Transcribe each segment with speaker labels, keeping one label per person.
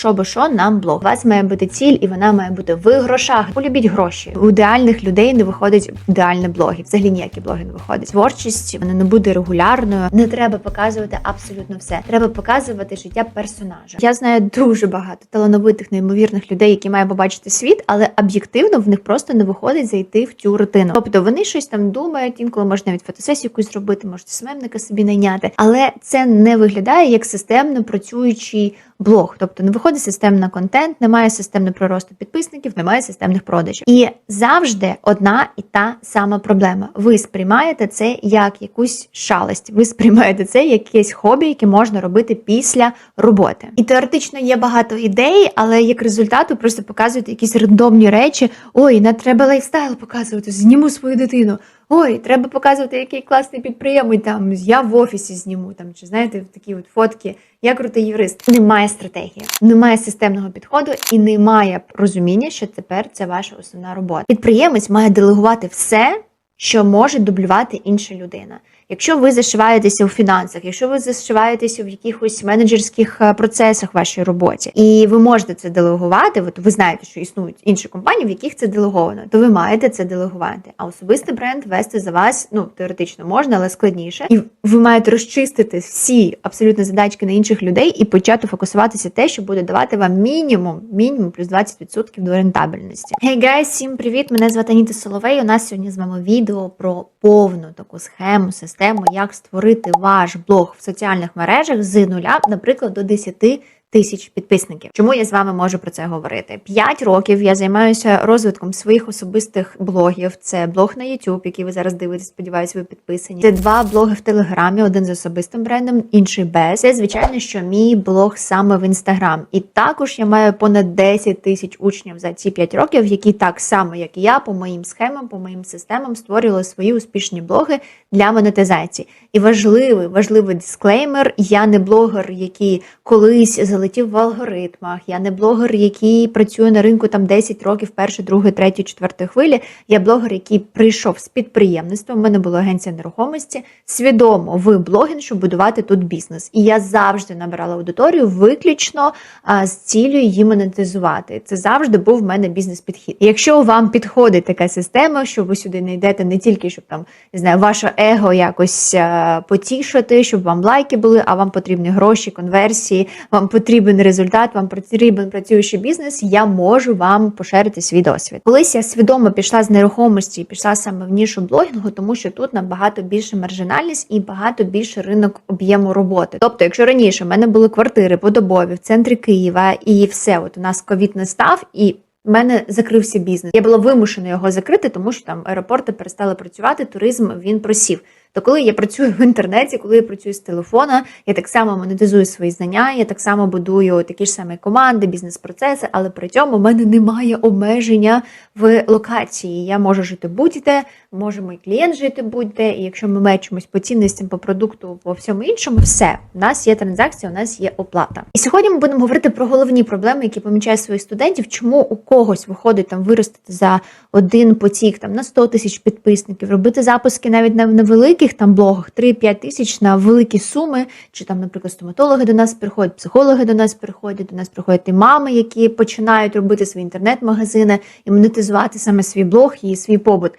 Speaker 1: Що би що, нам блог. У вас має бути ціль, і вона має бути в грошах. Полюбіть гроші. У ідеальних людей не виходить ідеальні блоги. Взагалі ніякі блоги не виходять. Творчість вона не буде регулярною. Не треба показувати абсолютно все. Треба показувати життя персонажа. Я знаю дуже багато талановитих, неймовірних людей, які мають побачити світ, але об'єктивно в них просто не виходить зайти в цю рутину. Тобто вони щось там думають, інколи можна навіть фотосесію якусь зробити, можете СММника собі найняти, але це не виглядає як системно працюючий блог. Тобто не виходить системно контент, немає системного приросту підписників, немає системних продажів. І завжди одна і та сама проблема. Ви сприймаєте це як якусь шалость, ви сприймаєте це як якесь хобі, яке можна робити після роботи. І теоретично є багато ідей, але як результат ви просто показуєте якісь рандомні речі. Ой, не треба лайфстайл показувати, зніму свою дитину. Ой, треба показувати, який класний підприємець там. Я в офісі зніму там, чи знаєте, такі от фотки. Я крутий юрист. Немає стратегії, немає системного підходу і немає розуміння, що тепер це ваша основна робота. Підприємець має делегувати все, що може дублювати інша людина. Якщо ви зашиваєтеся у фінансах, якщо ви зашиваєтеся в якихось менеджерських е, процесах в вашій роботі, і ви можете це делегувати, от ви знаєте, що існують інші компанії, в яких це делеговано, то ви маєте це делегувати. А особистий бренд вести за вас ну теоретично можна, але складніше. І ви маєте розчистити всі абсолютно задачки на інших людей і почати фокусуватися те, що буде давати вам мінімум, мінімум плюс 20% до рентабельності. Hey guys, всім привіт! Мене звати Аніта Соловей. У нас сьогодні з вами відео про повну таку схему, систему, як створити ваш блог в соціальних мережах з нуля, наприклад, до 10 тисяч підписників. Чому я з вами можу про це говорити? П'ять років я займаюся розвитком своїх особистих блогів. Це блог на YouTube, який ви зараз дивитесь. Сподіваюсь, ви підписані. Це два блоги в Телеграмі, один з особистим брендом, інший без. Це звичайно, що мій блог саме в Інстаграм. І також я маю понад 10 тисяч учнів за ці 5 років, які так само, як і я, по моїм схемам, по моїм системам створювали свої успішні блоги для монетизації. І важливий, важливий дисклеймер: я не блогер, який колись залетів в алгоритмах. Я не блогер, який працює на ринку там 10 років, першої, другої, третьої, четвертої хвилі. Я блогер, який прийшов з підприємництва. У мене була агенція нерухомості. Свідомо в блогінг, щоб будувати тут бізнес. І я завжди набирала аудиторію виключно а, з цілею її монетизувати. Це завжди був в мене бізнес-підхід. Якщо вам підходить така система, що ви сюди не йдете не тільки щоб там не знаю, ваше его якось а, потішити, щоб вам лайки були, а вам потрібні гроші, конверсії, вам потрібен результат, вам потрібен працюючий бізнес. Я можу вам поширити свій досвід. Колись я свідомо пішла з нерухомості і пішла саме в нішу блогінгу, тому що тут набагато більше маржинальність і багато більше ринок об'єму роботи. Тобто, якщо раніше в мене були квартири подобові в центрі Києва, і все, от у нас ковід не став і. в мене закрився бізнес. Я була вимушена його закрити, тому що там аеропорти перестали працювати, туризм він просів. То коли я працюю в інтернеті, коли я працюю з телефона, я так само монетизую свої знання, я так само будую такі ж самі команди, бізнес-процеси, але при цьому в мене немає обмеження в локації. Я можу жити будь-де, може мій клієнт жити будь-де, і якщо ми мечимось по цінностям, по продукту, по всьому іншому, все у нас є транзакція, у нас є оплата. І сьогодні ми будемо говорити про головні проблеми, які помічаю своїх студентів, чому у когось виходить там виростити за один потік там на 100 тисяч підписників, робити запуски навіть на невеликих там блогах 3-5 тисяч на великі суми, чи там, наприклад, стоматологи до нас приходять, психологи до нас приходять, до нас приходять і мами, які починають робити свої інтернет-магазини і монетизувати саме свій блог і свій побут.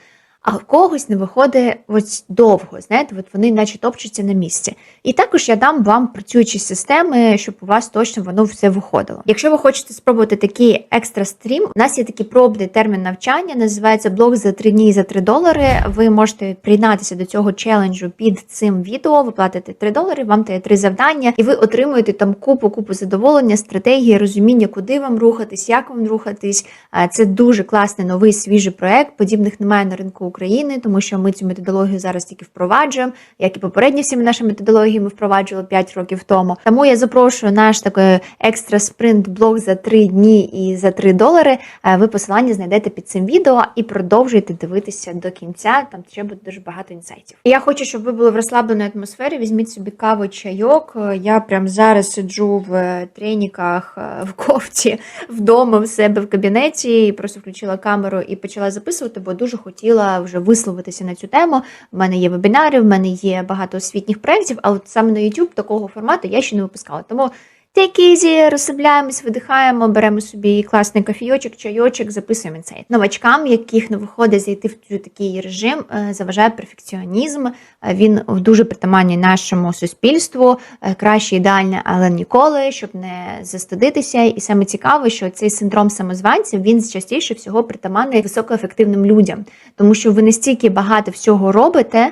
Speaker 1: А в когось не виходить ось довго, знаєте, от вони наче топчуться на місці. І також я дам вам працюючі системи, щоб у вас точно воно все виходило. Якщо ви хочете спробувати такий екстра стрім, у нас є такий пробний термін навчання, називається блог за 3 дні за 3 долари. Ви можете приєднатися до цього челенджу під цим відео, ви платите 3 долари, вам дає 3 завдання, і ви отримуєте там купу купу задоволення, стратегії, розуміння, куди вам рухатись, як вам рухатись. Це дуже класний новий свіжий проект. Подібних немає на ринку України, тому що ми цю методологію зараз тільки впроваджуємо, як і попередні всі наші методології ми впроваджували 5 років тому. Тому я запрошую наш такий екстра спринт блог за 3 дні і за 3 долари. Е, Ви посилання знайдете під цим відео і продовжуйте дивитися до кінця. Там ще буде дуже багато інсайтів. І Я хочу, щоб ви були в розслабленій атмосфері. Візьміть собі каву, чайок. Е, Я прямо зараз сиджу в е, треніках, в кофті вдома в себе в кабінеті і просто включила камеру і почала записувати, бо дуже хотіла вже висловитися на цю тему. У мене є вебінари, в мене є багато освітніх проєктів, а от саме на YouTube такого формату я ще не випускала. Тому Take easy, розслабляємось, видихаємо, беремо собі класний кофійочок, чайочок, записуємо інсайт. Новачкам, яких не виходить зайти в такий режим, е, заважає перфекціонізм. Е, Він дуже притаманний нашому суспільству. Е, Краще ідеальне, але ніколи, щоб не застудитися. І саме цікаво, що цей синдром самозванців він частіше всього притаманний високоефективним людям, тому що ви настільки багато всього робите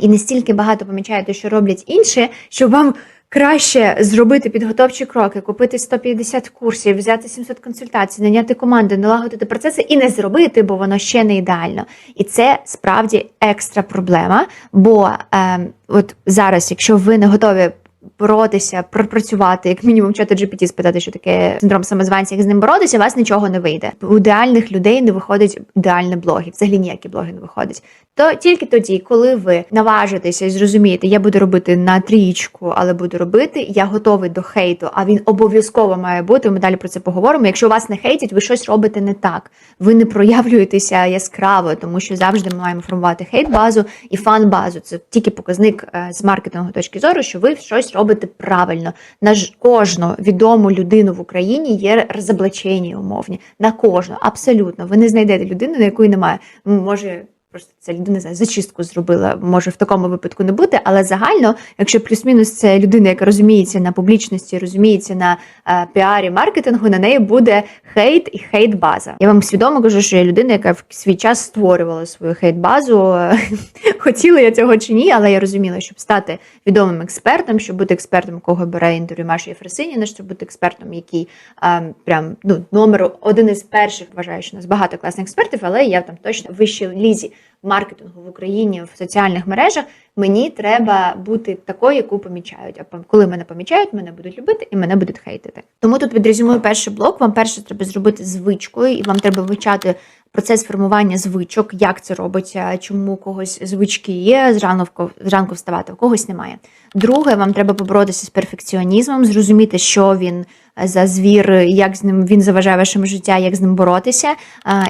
Speaker 1: і настільки багато помічаєте, що роблять інші, що вам. Краще зробити підготовчі кроки, купити 150 курсів, взяти 700 консультацій, наняти команди, налагодити процеси і не зробити, бо воно ще не ідеально. І це справді екстра проблема. Бо е, от зараз, якщо ви не готові боротися, пропрацювати, як мінімум чати GPT спитати, що таке синдром самозванця, як з ним боротися, у вас нічого не вийде. У ідеальних людей не виходить ідеальні блоги, взагалі ніякі блоги не виходять. То тільки тоді, коли ви наважитеся і зрозумієте, я буду робити на трієчку, але буду робити, я готовий до хейту, а він обов'язково має бути. Ми далі про це поговоримо. Якщо вас не хейтять, ви щось робите не так. Ви не проявлюєтеся яскраво, тому що завжди ми маємо формувати хейт-базу і фан-базу. Це тільки показник е, з маркетингової точки зору, що ви щось робите правильно. На ж- кожну відому людину в Україні є розоблачення умовні. На кожну, абсолютно. Ви не знайдете людину, на якої немає. Може. Просто ця людина не знаю, зачистку зробила, може в такому випадку не бути, але загально, якщо плюс-мінус це людина, яка розуміється на публічності, розуміється на е, піарі, маркетингу, на неї буде хейт і хейт-база. Я вам свідомо кажу, що я людина, яка в свій час створювала свою хейт-базу. Хотіла я цього чи ні, але я розуміла, щоб стати відомим експертом, щоб бути експертом, кого бере інтерв'ю Маші Єфросиніна, щоб бути експертом, який е, прям ну номер один із перших вважаю, що у нас багато класних експертів, але я там точно в лізі маркетингу в Україні в соціальних мережах. Мені треба бути такою, яку помічають. А коли мене помічають, мене будуть любити і мене будуть хейтити. Тому тут відрезюмую перший блок. Вам перше треба зробити звичкою, і вам треба вивчати процес формування звичок, як це робиться, чому у когось звички є зранку, зранку вставати, у когось немає. Друге, вам треба поборотися з перфекціонізмом, зрозуміти, що він е, за звір, як з ним він заважає вашому життя, як з ним боротися.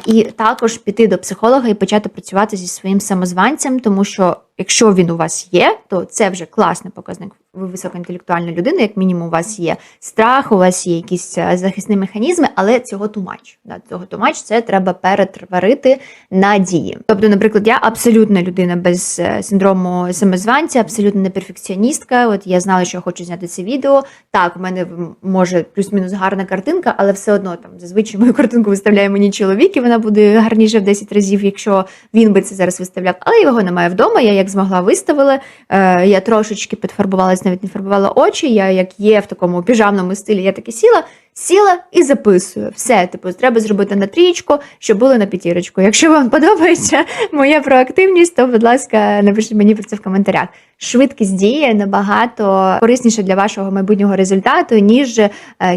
Speaker 1: І також піти до психолога і почати працювати зі своїм самозванцем, тому що якщо він у вас є, то це вже класний показник. Ви високоінтелектуальна людина, як мінімум, у вас є страх, у вас є якісь е, захисні механізми, але цього тумач. Да, цього тумач це треба перетворити на дії. Тобто, наприклад, я абсолютна людина без е, синдрому самозванця, абсолютно не перфекціоністка. От я знала, що я хочу зняти це відео. Так, в мене може плюс-мінус гарна картинка, але все одно там зазвичай мою картинку виставляє мені чоловік, і вона буде гарніше в 10 разів, якщо він би це зараз виставляв. Але його немає вдома. Я як змогла виставила. Е, я трошечки підфарбувалась, навіть не фарбувала очі. Я як є в такому піжамному стилі, я таки сіла. Сіла і записую. Все, типу, треба зробити на трієчку, щоб було на п'ятірочку. Якщо вам подобається моя проактивність, то, будь ласка, напишіть мені про це в коментарях. Швидкість дії набагато корисніша для вашого майбутнього результату, ніж е,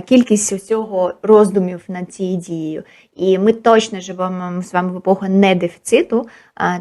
Speaker 1: кількість усього роздумів над цією дією. І ми точно живемо з вами в епоху не дефіциту,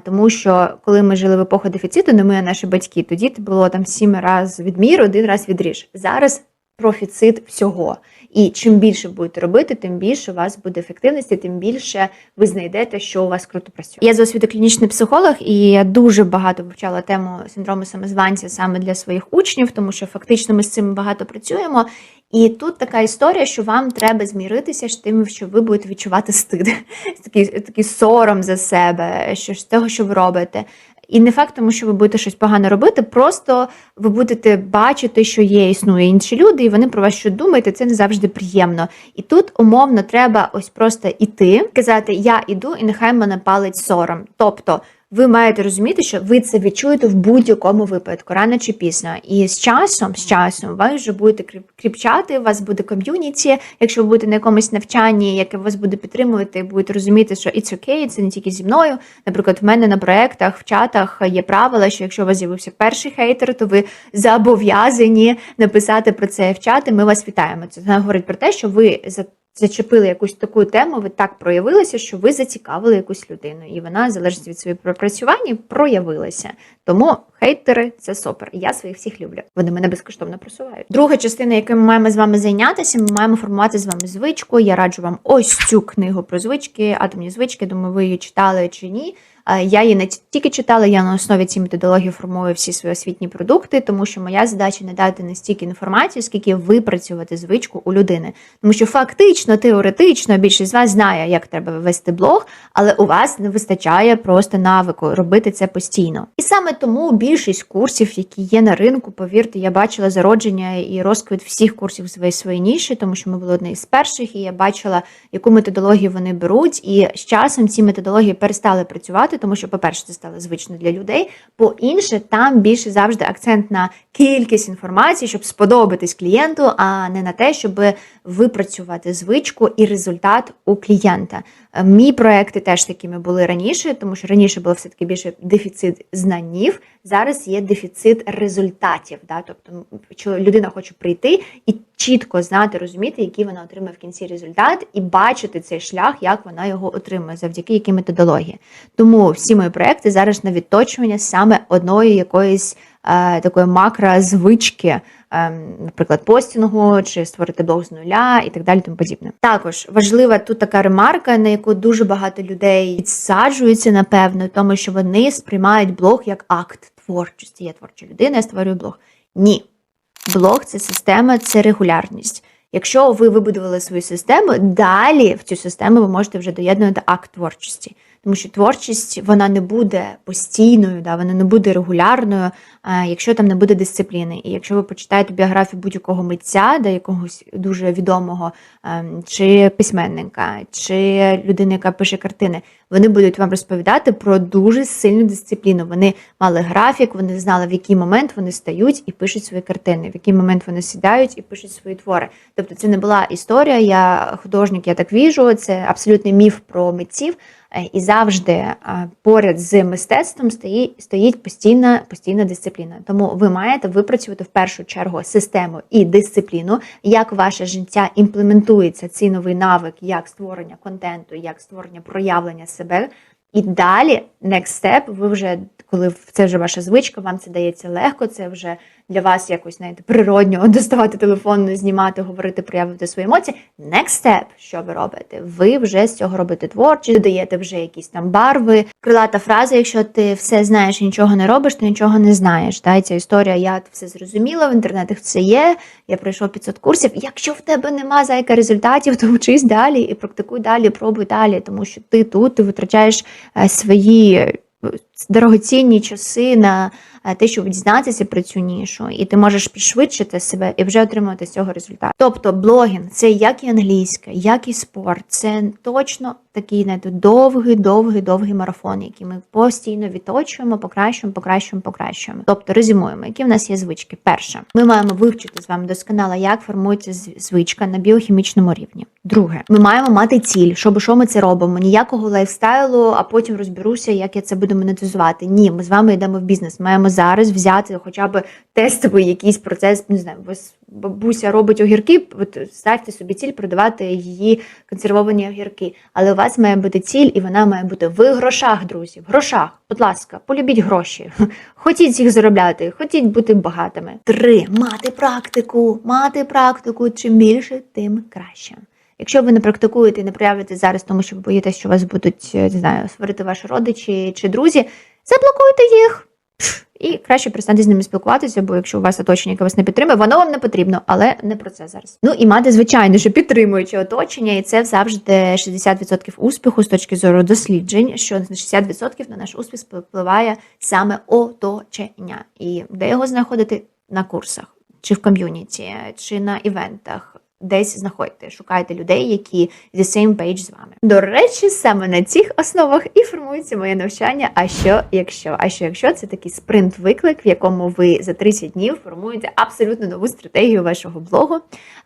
Speaker 1: тому що коли ми жили в епоху дефіциту, не ми, а наші батьки, тоді було там сім разів відмір, один раз відріж. Зараз профіцит всього. І чим більше будете робити, тим більше у вас буде ефективності, тим більше ви знайдете, що у вас круто працює. Я за освіту клінічний психолог, і я дуже багато вивчала тему синдрому самозванця саме для своїх учнів, тому що фактично ми з цим багато працюємо. І тут така історія, що вам треба зміритися з тим, що ви будете відчувати стид, такий, такий сором за себе, що з того, що ви робите. І не факт, тому що ви будете щось погано робити, просто ви будете бачити, що є, існує інші люди, і вони про вас що думають, і це не завжди приємно. І тут умовно треба ось просто іти, казати Я іду, і нехай мене палить сором. Тобто. Ви маєте розуміти, що ви це відчуєте в будь-якому випадку, рано чи пізно. І з часом, з часом, ви вже будете кріп- кріпчати, у вас буде ком'юніті. Якщо ви будете на якомусь навчанні, яке вас буде підтримувати, будете розуміти, що it's okay, це не тільки зі мною. Наприклад, в мене на проектах, в чатах є правила, що якщо у вас з'явився перший хейтер, то ви зобов'язані написати про це в чат, і Ми вас вітаємо. Це говорить про те, що ви за зачепили якусь таку тему, ви так проявилися, що ви зацікавили якусь людину, і вона, залежить від своєї пропрацювання, проявилася. Тому Хейтери це супер. Я своїх всіх люблю. Вони мене безкоштовно просувають. Друга частина, якою ми маємо з вами зайнятися, ми маємо формувати з вами звичку. Я раджу вам ось цю книгу про звички, атомні звички. Думаю, ви її читали чи ні. Е, Я її не тільки читала, я на основі цієї методології формую всі свої освітні продукти, тому що моя задача не дати не стільки інформації, скільки випрацювати звичку у людини. Тому що фактично, теоретично, більшість з вас знає, як треба вести блог, але у вас не вистачає просто навику робити це постійно. І саме тому більшість курсів, які є на ринку, повірте, я бачила зародження і розквіт всіх курсів своєї своєї ніші, тому що ми були одні з перших, і я бачила, яку методологію вони беруть. І з часом ці методології перестали працювати, тому що, по-перше, це стало звично для людей. По-інше, там більше завжди акцент на кількість інформації, щоб сподобатись клієнту, а не на те, щоб випрацювати звичку і результат у клієнта. Е, Мій проекти теж такими були раніше, тому що раніше було все таки більше дефіцит знанів. Зараз є дефіцит результатів. Да? Тобто, людина хоче прийти і чітко знати, розуміти, який вона отримає в кінці результат, і бачити цей шлях, як вона його отримує, завдяки якій методології. Тому всі мої проекти зараз на відточування саме одної якоїсь е, такої макрозвички, наприклад, постінгу чи створити блог з нуля і так далі. Тому подібне. Також важлива тут така ремарка, на яку дуже багато людей підсаджуються, напевно, тому що вони сприймають блог як акт творчості. Я творча людина, я створюю блог. Ні. Блог це система, це регулярність. Якщо ви вибудували свою систему, далі в цю систему ви можете вже доєднувати акт творчості. Тому що творчість вона не буде постійною, да, вона не буде регулярною, а, якщо там не буде дисципліни. І якщо ви почитаєте біографію будь-якого митця, да, якогось дуже відомого, ем, чи письменника, чи людини, яка пише картини, вони будуть вам розповідати про дуже сильну дисципліну. Вони мали графік, вони знали, в який момент вони стають і пишуть свої картини, в який момент вони сідають і пишуть свої твори. Тобто це не була історія, я художник, я так віжу, це абсолютний міф про митців. Е, І завжди е, поряд з мистецтвом стоїть, постійна, постійна дисципліна. Тому ви маєте випрацювати в першу чергу систему і дисципліну, як ваше життя імплементується цей новий навик, як створення контенту, як створення проявлення себе. І далі, next step, ви вже, коли це вже ваша звичка, вам це дається легко, це вже для вас якось знаєте, природньо доставати телефон, знімати, говорити, проявити свої емоції. Next step, що ви робите? Ви вже з цього робите творчість, додаєте вже якісь там барви. Крилата фраза, якщо ти все знаєш і нічого не робиш, то нічого не знаєш. Та? Ця історія, я все зрозуміла, в інтернетах все є, я пройшов 500 курсів. Якщо в тебе нема зайка результатів, то вчись далі і практикуй далі, пробуй далі, тому що ти тут ти витрачаєш свої е, дорогоцінні часи на е, те, щоб дізнатися про цю нішу, і ти можеш підшвидшити себе і вже отримати з цього результат. Тобто, блогінг це як і англійська, як і спорт. Це точно такий знаєте, довгий, довгий, довгий марафон, який ми постійно відточуємо, покращуємо, покращуємо, покращуємо. Тобто резюмуємо, які в нас є звички. Перше, ми маємо вивчити з вами досконало, як формується звичка на біохімічному рівні. Друге, ми маємо мати ціль, щоб що ми це робимо. Ніякого лайфстайлу, а потім розберуся, як я це буду монетизувати. Ні, ми з вами йдемо в бізнес. Маємо зараз взяти хоча б тестовий якийсь процес. Не знаю, вас бабуся робить огірки. От ставте собі ціль продавати її консервовані огірки. Але у вас має бути ціль, і вона має бути в грошах, друзі. В грошах. Будь ласка, полюбіть гроші. Хотіть їх заробляти, хотіть бути багатими. Три мати практику, мати практику. Чим більше, тим краще. Якщо ви не практикуєте і не проявите зараз, тому що ви боїтесь, що вас будуть е, не знаю, сварити ваші родичі чи друзі, заблокуйте їх. І краще перестаньте з ними спілкуватися, бо якщо у вас оточення, яке вас не підтримує, воно вам не потрібно, але не про це зараз. Ну і мати, звичайно, що підтримуюче оточення, і це завжди 60% успіху з точки зору досліджень, що на 60% на наш успіх впливає саме оточення. І де його знаходити на курсах, чи в ком'юніті, чи на івентах. Десь знаходьте, шукайте людей, які the same page з вами. До речі, саме на цих основах і формується моє навчання. А що якщо? А що якщо це такий спринт-виклик, в якому ви за 30 днів формуєте абсолютно нову стратегію вашого блогу?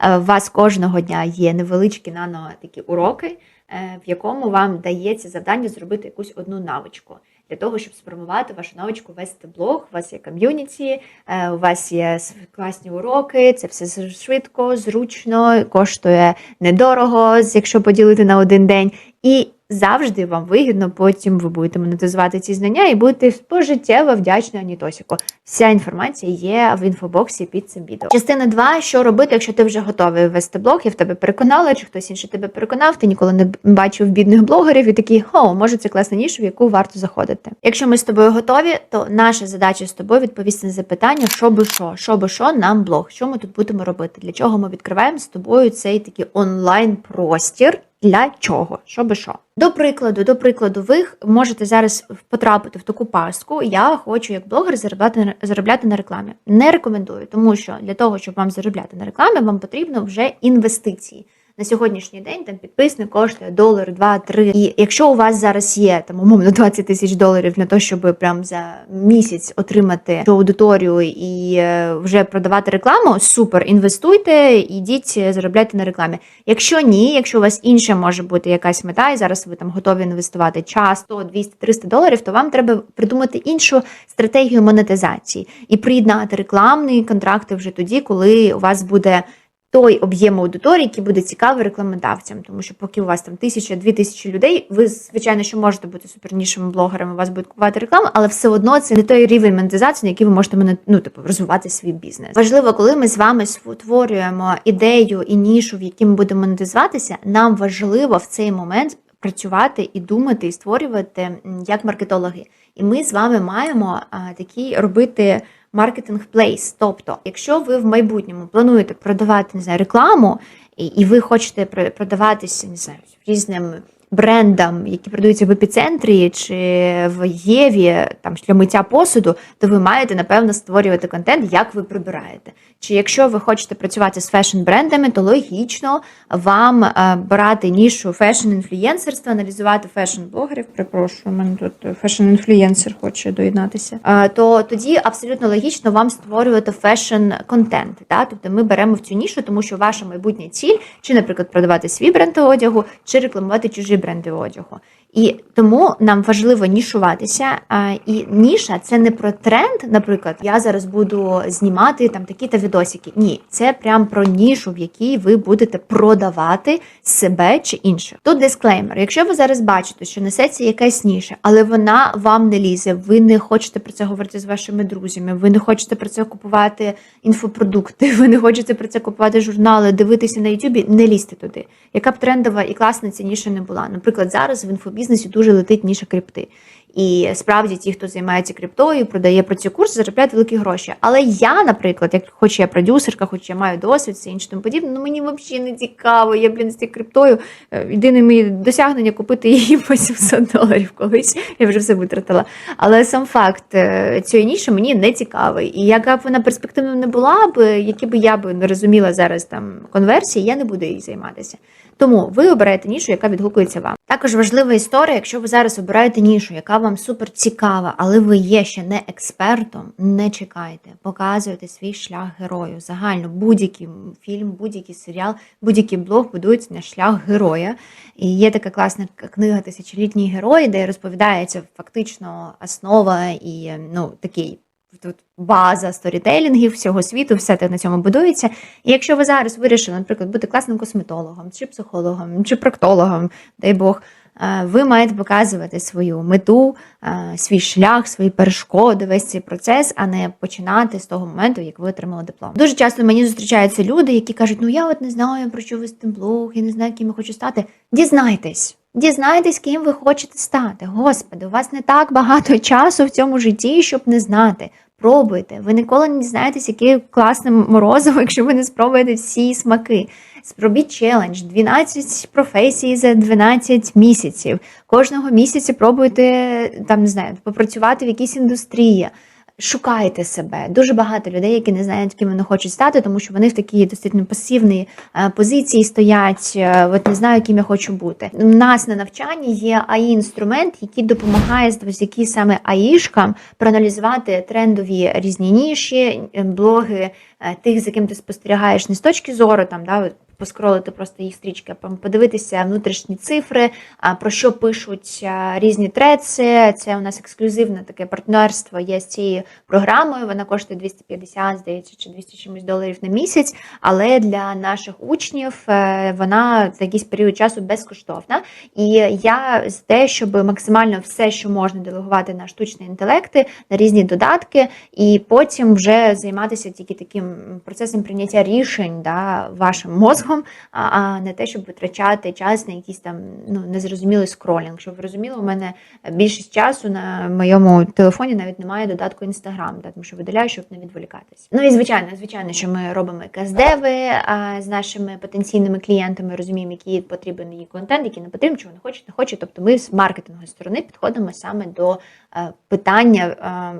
Speaker 1: Е, У вас кожного дня є невеличкі нано такі уроки, е, в якому вам дається завдання зробити якусь одну навичку. Для того, щоб спромувати вашу навичку вести блог, у вас є ком'юніті, е, у вас є класні уроки, це все швидко, зручно, коштує недорого, якщо поділити на один день. І завжди вам вигідно. Потім ви будете монетизувати ці знання і будете пожиттєво вдячні Анітосіку. Вся інформація є в інфобоксі під цим відео. Частина 2. що робити, якщо ти вже готовий вести блог, я в тебе переконала, чи хтось інший тебе переконав, ти ніколи не бачив бідних блогерів і такий, о, може, це класна ніша, в яку варто заходити. Якщо ми з тобою готові, то наша задача з тобою відповісти на запитання, що би що, що би що нам блог, що ми тут будемо робити, для чого ми відкриваємо з тобою цей такий онлайн простір. Для чого? Що би що? До прикладу, до прикладу, ви можете зараз потрапити в таку пастку. Я хочу як блогер заробляти заробляти на рекламі. Не рекомендую, тому що для того, щоб вам заробляти на рекламі, вам потрібно вже інвестиції. На сьогоднішній день там підписник коштує долар, два, три. І якщо у вас зараз є там умовно 20 тисяч доларів для того, щоб прям за місяць отримати цю аудиторію і е, вже продавати рекламу, супер, інвестуйте, ідіть е, заробляйте на рекламі. Якщо ні, якщо у вас інша може бути якась мета, і зараз ви там готові інвестувати час 100, 200, 300 доларів, то вам треба придумати іншу стратегію монетизації і приєднати рекламні контракти вже тоді, коли у вас буде. Той об'єм аудиторії, який буде цікавий рекламодавцям, тому що поки у вас там тисяча-дві тисячі людей, ви звичайно що можете бути супернішими блогерами, у вас будуть купувати рекламу, але все одно це не той рівень монетизації, на який ви можете мене ну типу розвивати свій бізнес. Важливо, коли ми з вами створюємо ідею і нішу, в якій ми будемо монетизуватися, нам важливо в цей момент працювати і думати, і створювати як маркетологи. І ми з вами маємо а, такий робити маркетинг плейс. Тобто, якщо ви в майбутньому плануєте продавати не знаю, рекламу, і, і ви хочете пр- продаватися не знаю, різним брендам, які продаються в епіцентрі чи в Єві, там для миття посуду, то ви маєте напевно створювати контент, як ви прибираєте. Чи якщо ви хочете працювати з фешн-брендами, то логічно вам е, брати нішу фешн-інфлюєнсерства, аналізувати фешн-блогерів. Припрошую, мене тут фешн-інфлюєнсер хоче доєднатися. Е, То тоді абсолютно логічно вам створювати фешн-контент. Тобто ми беремо в цю нішу, тому що ваша майбутня ціль, чи, наприклад, продавати свій бренд одягу, чи рекламувати чужі одягу. І тому нам важливо нішуватися. І ніша це не про тренд, наприклад, я зараз буду знімати там такі-то відосики. Ні, це прям про нішу, в якій ви будете продавати себе чи інше. Тут дисклеймер. Якщо ви зараз бачите, що несеться якась ніша, але вона вам не лізе, ви не хочете про це говорити з вашими друзями, ви не хочете про це купувати інфопродукти, ви не хочете про це купувати журнали, дивитися на Ютубі, не лізьте туди. Яка б трендова і класна ця ніша не була. Наприклад, зараз в інфобізнесі дуже летить ніша крипти. І справді ті, хто займається криптою, продає про ці курси, заробляють великі гроші. Але я, наприклад, як хоч я продюсерка, хоч я маю досвід, все інше тому подібне, ну мені взагалі не цікаво. Я блін з цією криптою. е, Єдине моє досягнення купити її по 700 доларів колись. Я вже все витратила. Але сам факт е, цієї ніші мені не цікавий. І яка б вона перспективна не була б, які б я б не розуміла зараз там конверсії, я не буду їй займатися. Тому ви обираєте нішу, яка відгукується вам. Також важлива історія, якщо ви зараз обираєте нішу, яка вам супер цікава, але ви є ще не експертом, не чекайте, показуйте свій шлях герою. Загально будь-який фільм, будь-який серіал, будь-який блог будується на шлях героя. І є така класна книга Тисячолітній герой, де розповідається фактично основа і ну такий тут база сторітелінгів всього світу, все те на цьому будується. І якщо ви зараз вирішили, наприклад, бути класним косметологом, чи психологом, чи проктологом, дай Бог, е, ви маєте показувати свою мету, е, свій шлях, свої перешкоди, весь цей процес, а не починати з того моменту, як ви отримали диплом. Дуже часто мені зустрічаються люди, які кажуть: ну я от не знаю про що вести блог, я не знаю, ким я хочу стати. Дізнайтесь. Дізнайтесь, ким ви хочете стати. Господи, у вас не так багато часу в цьому житті, щоб не знати. Пробуйте. Ви ніколи не дізнаєтесь, яке класне морозиво, якщо ви не спробуєте всі смаки. Спробіть челендж 12 професій за 12 місяців. Кожного місяця пробуйте там, не знаю, попрацювати в якійсь індустрії. Шукайте себе. Дуже багато людей, які не знають, ким вони хочуть стати, тому що вони в такій достатньо пасивній е, позиції стоять. е, От не знаю, ким я хочу бути. У нас на навчанні є ai інструмент, який допомагає завдяки саме аїшкам проаналізувати трендові різні ніші, е, блоги тих, за ким ти спостерігаєш, не з точки зору там, да, поскролити просто їх стрічки, а подивитися внутрішні цифри, про що пишуть різні треці. Це у нас ексклюзивне таке партнерство є з цією програмою. Вона коштує 250, здається, чи 200 чимось доларів на місяць. Але для наших учнів е, вона за якийсь період часу безкоштовна. І я з те, щоб максимально все, що можна делегувати на штучні інтелекти, на різні додатки, і потім вже займатися тільки таким процесом прийняття рішень да, вашим мозком, а, не те, щоб витрачати час на якийсь там ну незрозумілий скролінг. Щоб ви розуміли, у мене більшість часу на моєму телефоні навіть немає додатку Інстаграм, да, тому що виділяю, щоб не відволікатись. Ну і звичайно, звичайно, що ми робимо каздеви з нашими потенційними клієнтами, розуміємо, який потрібен їй контент, який не потрібен, чого не хочуть, не хочуть. Тобто ми з маркетингової сторони підходимо саме до е, питання,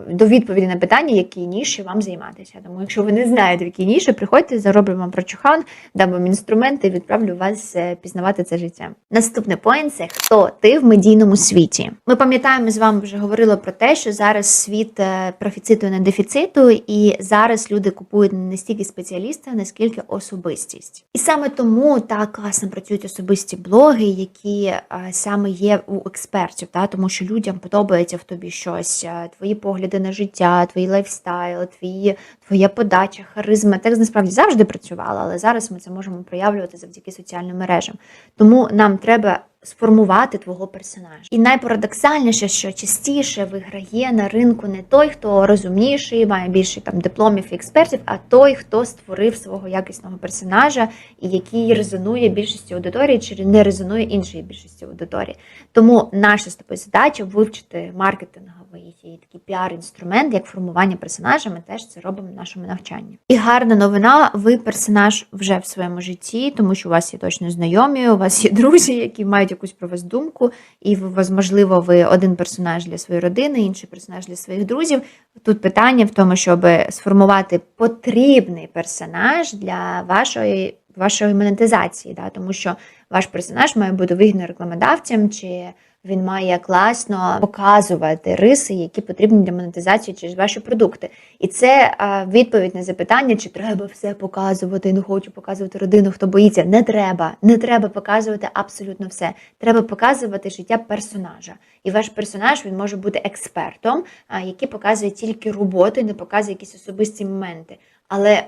Speaker 1: е, до відповіді на питання, які ніші вам займатися. Тому, якщо ви не знаєте, в якій ніші, приходьте, зароблю вам прочухан, дам вам інструменти, відправлю вас е, пізнавати це життя. Наступний поінт це хто ти в медійному світі. Ми пам'ятаємо, з вами вже говорили про те, що зараз світ е, профіциту не дефіциту, і зараз люди купують не стільки спеціаліста, наскільки особистість. І саме тому так класно працюють особисті блоги, які е, саме є у експертів, та тому що людям подобається в тобі щось, твої погляди на життя, твій лайфстайл, твої, твоя подача, харизма. Текст насправді завжди працювала, але зараз ми це можемо проявлювати завдяки соціальним мережам. Тому нам треба сформувати твого персонажа. І найпарадоксальніше, що частіше виграє на ринку не той, хто розумніший, має більше там дипломів і експертів, а той, хто створив свого якісного персонажа і який резонує більшості аудиторії, чи не резонує іншої більшості аудиторії. Тому наша з тобою задача вивчити маркетинговий і такий піар-інструмент, як формування персонажа. Ми теж це робимо в нашому навчанні. І гарна новина: ви персонаж вже в своєму житті, тому що у вас є точно знайомі, у вас є друзі, які мають якусь про вас думку, і можливо, ви один персонаж для своєї родини, інший персонаж для своїх друзів. Тут питання в тому, щоб сформувати потрібний персонаж для вашої. Вашої монетизації, да, тому що ваш персонаж має бути вигідно рекламодавцям, чи він має класно показувати риси, які потрібні для монетизації через ваші продукти. І це відповідь на запитання, чи треба все показувати. Не хочу показувати родину, хто боїться. Не треба, не треба показувати абсолютно все. Треба показувати життя персонажа. І ваш персонаж він може бути експертом, який показує тільки роботи, не показує якісь особисті моменти. Але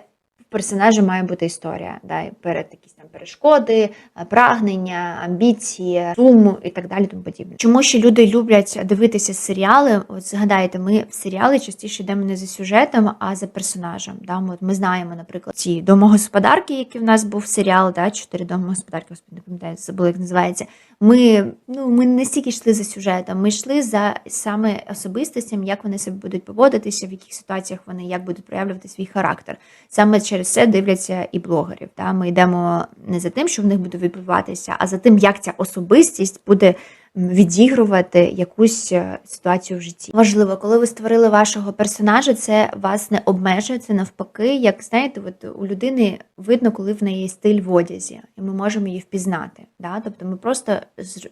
Speaker 1: персонажа має бути історія, да, перед якісь там перешкоди, е, прагнення, амбіції, суму і так далі. Тому подібне. Чому ще люди люблять дивитися серіали? От згадайте, ми в серіали частіше йдемо не за сюжетом, а за персонажем. Да? От ми знаємо, наприклад, ці домогосподарки, які в нас був серіал, да, чотири домогосподарки, господи, не пам'ятаю, забула, як називається. Ми ну ми не стільки йшли за сюжетом, ми йшли за саме особистостям, як вони себе будуть поводитися, в яких ситуаціях вони як будуть проявлювати свій характер. Саме через це дивляться і блогерів. Та? Ми йдемо не за тим, що в них буде відбуватися, а за тим, як ця особистість буде відігрувати якусь е, ситуацію в житті. Важливо, коли ви створили вашого персонажа, це вас не обмежує, це навпаки, як знаєте, от у людини видно, коли в неї стиль в одязі, і ми можемо її впізнати. Да? Тобто ми просто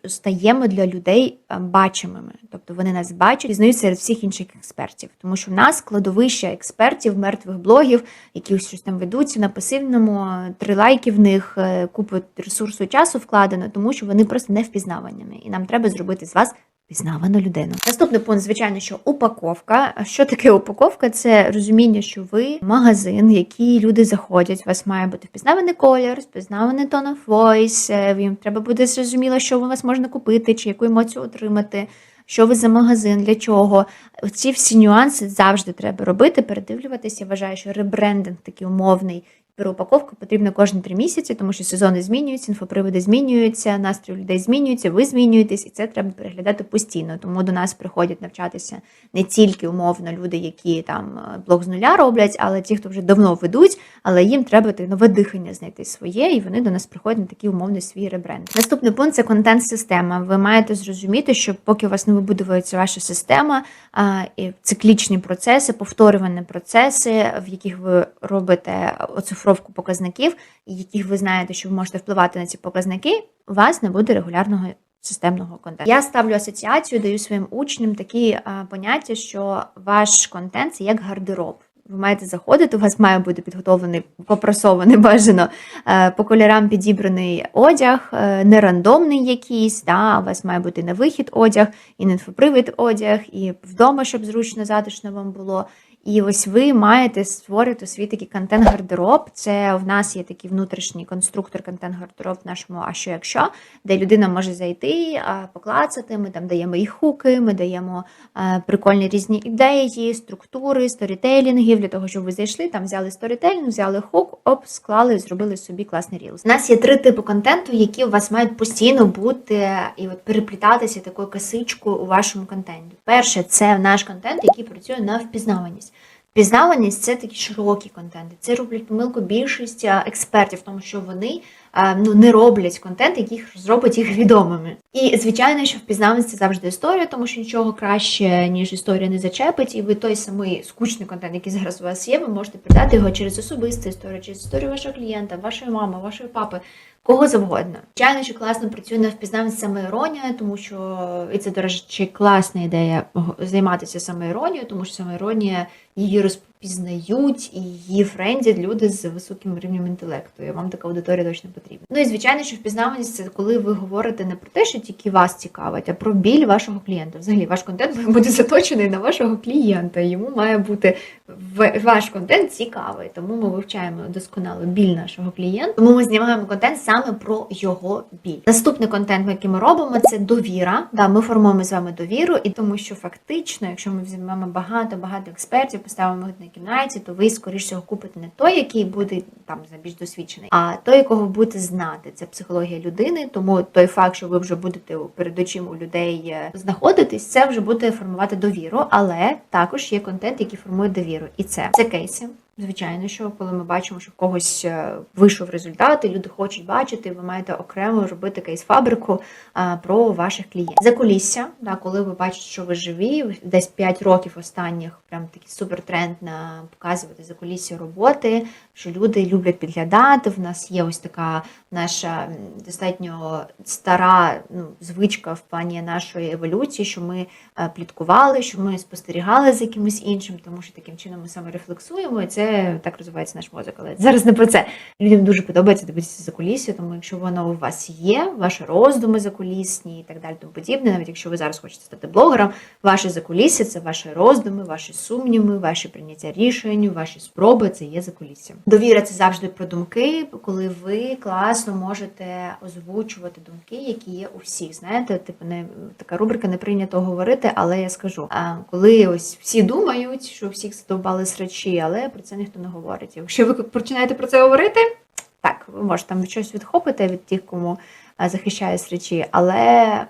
Speaker 1: стаємо для людей е, бачимими. Тобто вони нас бачать, пізнають серед всіх інших експертів, тому що в нас кладовище експертів, мертвих блогів, які щось там ведуться на пасивному, три лайки в них, е, купу ресурсу часу вкладено, тому що вони просто не впізнаваними. І нам треба зробити з вас пізнавану людину. Наступний пункт, звичайно, що упаковка. Що таке упаковка? Це розуміння, що ви магазин, в який люди заходять. У вас має бути впізнаваний колір, впізнаваний tone of voice, Їм треба буде зрозуміло, що у вас можна купити, чи яку емоцію отримати. Що ви за магазин, для чого? Ці всі нюанси завжди треба робити, передивлюватися. Вважаю, що ребрендинг такий умовний Переупаковка потрібна кожні три місяці, тому що сезони змінюються, інфоприводи змінюються, настрій людей змінюється, ви змінюєтесь, і це треба переглядати постійно. Тому до нас приходять навчатися не тільки умовно люди, які там е, блог з нуля роблять, але ті, хто вже давно ведуть, але їм треба нове дихання знайти своє, і вони до нас приходять на такий умовний свій ребренд. Наступний пункт це контент-система. Ви маєте зрозуміти, що поки у вас не вибудовується ваша система, циклічні процеси, повторювані процеси, в яких ви робите оцифровку показників, яких ви знаєте, що ви можете впливати на ці показники, у вас не буде регулярного системного контенту. Я ставлю асоціацію, даю своїм учням такі а, поняття, що ваш контент це як гардероб. ви маєте заходити. У вас має бути підготовлений, попрасований бажано е, по кольорам підібраний одяг, е, не рандомний якийсь. Да, у вас має бути на вихід одяг, і на інфопривід одяг, і вдома, щоб зручно, затишно вам було. І ось ви маєте створити свій такий контент-гардероб. Це в нас є такий внутрішній конструктор контент-гардероб в нашому А що якщо, де людина може зайти, поклацати. Ми там даємо їх хуки, ми даємо прикольні різні ідеї, структури, сторітейлінгів для того, щоб ви зайшли, там взяли сторітейлінг, взяли хук, оп, склали, зробили собі класний рілс. У нас є три типи контенту, які у вас мають постійно бути і от переплітатися такою косичкою у вашому контенті. Перше, це наш контент, який працює на впізнаваність. Впізнаваність це такі широкі контенти. Це роблять помилку більшість експертів, тому що вони ну, не роблять контент, який зробить їх відомими. І звичайно, що впізнаваність це завжди історія, тому що нічого краще, ніж історія не зачепить, і ви той самий скучний контент, який зараз у вас є, ви можете передати його через особисту історію, через історію вашого клієнта, вашої мами, вашої папи. Кого завгодно. Звичайно, що класно працює на впізнаваність самоіронія, тому що і це, до речі, класна ідея займатися самоіронією, тому що самоіронія її розпізнають і її френдять люди з високим рівнем інтелекту. І вам така аудиторія точно потрібна. Ну і звичайно, що впізнаваність це коли ви говорите не про те, що тільки вас цікавить, а про біль вашого клієнта. Взагалі, ваш контент має бути заточений на вашого клієнта. Йому має бути ваш контент цікавий. Тому ми вивчаємо досконало біль нашого клієнта. Тому ми знімаємо контент саме про його біль. Наступний контент, який ми робимо, це довіра. Да, ми формуємо з вами довіру, і тому що фактично, якщо ми візьмемо багато багато експертів, поставимо в на кімнаті, то ви скоріш всього купите не той, який буде там за більш досвідчений, а той, якого будете знати. Це психологія людини. Тому той факт, що ви вже будете перед очима у людей е, знаходитись, це вже буде формувати довіру, але також є контент, який формує довіру, і це це кейси. Звичайно, що коли ми бачимо, що в когось е, вийшов результат, і люди хочуть бачити, ви маєте окремо робити кейс-фабрику про ваших клієнтів. За колісся, да, коли ви бачите, що ви живі, десь 5 років останніх, прям такий супертренд на показувати за колісся роботи, що люди люблять підглядати. В нас є ось така наша достатньо стара ну, звичка в плані нашої еволюції, що ми е, пліткували, що ми спостерігали за кимось іншим, тому що таким чином ми саме рефлексуємо, і це так розвивається наш мозок. Але зараз не про це. Людям дуже подобається дивитися за кулісся, тому якщо воно у вас є, ваші роздуми закулісні і так далі, тому подібне, навіть якщо ви зараз хочете стати блогером, ваше закулісся це ваші роздуми, ваші сумніви, ваші прийняття рішень, ваші спроби це є закулісся. Довіра це завжди про думки, коли ви класно можете озвучувати думки, які є у всіх. Знаєте, типу не така рубрика не прийнято говорити, але я скажу. А коли ось всі думають, що всіх задовбали срачі, але про це ніхто не говорить. Якщо ви починаєте про це говорити, так, ви можете там щось відхопити від тих, кому е, захищає срачі, але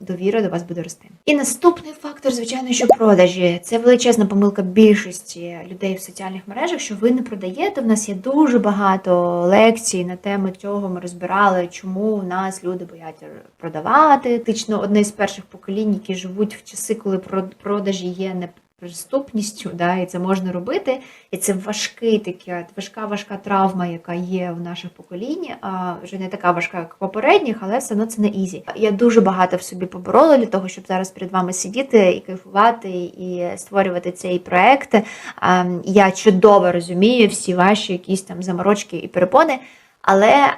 Speaker 1: довіра до вас буде рости. І наступний фактор, звичайно, що продажі. Це величезна помилка більшості людей в соціальних мережах, що ви не продаєте. В нас є дуже багато лекцій на теми цього. Ми розбирали, чому у нас люди бояться продавати. Фактично, одне з перших поколінь, які живуть в часи, коли прод- продажі є не Преступністю, да, і це можна робити, і це важкий таке, важка важка травма, яка є в наших поколінні. А вже не така важка, як попередніх, але все одно це не ізі. Я дуже багато в собі поборола для того, щоб зараз перед вами сидіти і кайфувати, і створювати цей проект. Я чудово розумію всі ваші якісь там заморочки і перепони, але.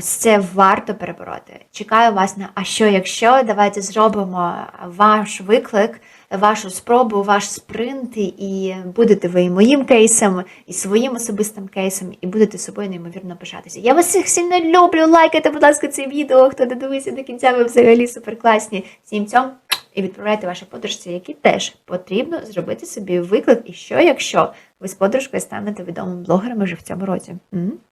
Speaker 1: Це варто перебороти. Чекаю вас на а що, якщо давайте зробимо ваш виклик, вашу спробу, ваш спринт, і будете ви і моїм кейсом, і своїм особистим кейсом, і будете собою неймовірно пишатися. Я вас всіх сильно люблю. Лайкайте, будь ласка, це відео. Хто додивився до кінця, ви взагалі суперкласні. Всім цьом і відправляйте ваші подружці, які теж потрібно зробити собі виклик. І що, якщо ви з подружкою станете відомим блогером вже в цьому році?